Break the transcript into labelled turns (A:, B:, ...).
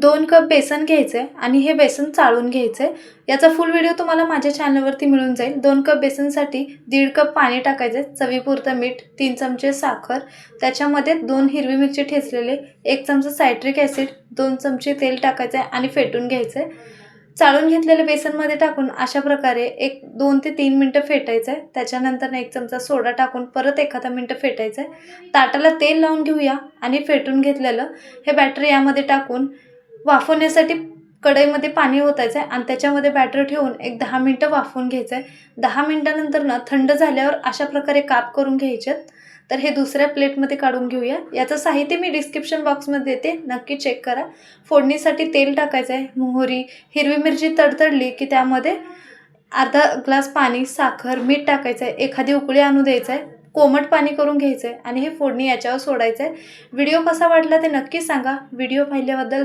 A: दोन कप बेसन घ्यायचं आहे आणि हे बेसन चाळून घ्यायचं आहे याचा फुल व्हिडिओ तुम्हाला माझ्या चॅनलवरती मिळून जाईल. दोन कप बेसनसाठी दीड कप पाणी टाकायचं आहे चवीपुरतं मीठ तीन चमचे साखर. त्याच्यामध्ये दोन हिरवी मिरची ठेचलेले एक चमचा सायट्रिक ॲसिड दोन चमचे तेल टाकायचं आहे आणि फेटून घ्यायचं आहे चाळून घेतलेलं बेसनमध्ये टाकून अशा प्रकारे एक दोन ते तीन मिनटं फेटायचं आहे त्याच्यानंतर एक चमचा सोडा टाकून परत एखादा मिनटं फेटायचं आहे ताटाला तेल लावून घेऊया आणि फेटून घेतलेलं. हे बॅटर यामध्ये टाकून वाफवण्यासाठी कढईमध्ये पाणी ओतायचं आहे आणि त्याच्यामध्ये बॅटर ठेवून एक दहा मिनटं वाफवून घ्यायचं आहे दहा मिनटानंतर ना थंड झाल्यावर अशा प्रकारे काप करून घ्यायचेत. तर हे दुसऱ्या प्लेटमध्ये काढून घेऊया. याचं साहित्य मी डिस्क्रिप्शन बॉक्समध्ये देते. नक्की चेक करा. फोडणीसाठी तेल टाकायचं आहे मोहरी हिरवी मिरची तडतडली की त्यामध्ये अर्धा ग्लास पाणी साखर मीठ टाकायचं आहे एखादी उकळी आणू द्यायचं आहे कोमट पाणी करून घ्यायचं आहे आणि हे फोडणी याच्यावर सोडायचं आहे व्हिडिओ कसा वाटला ते नक्की सांगा. व्हिडिओ पाहिल्याबद्दल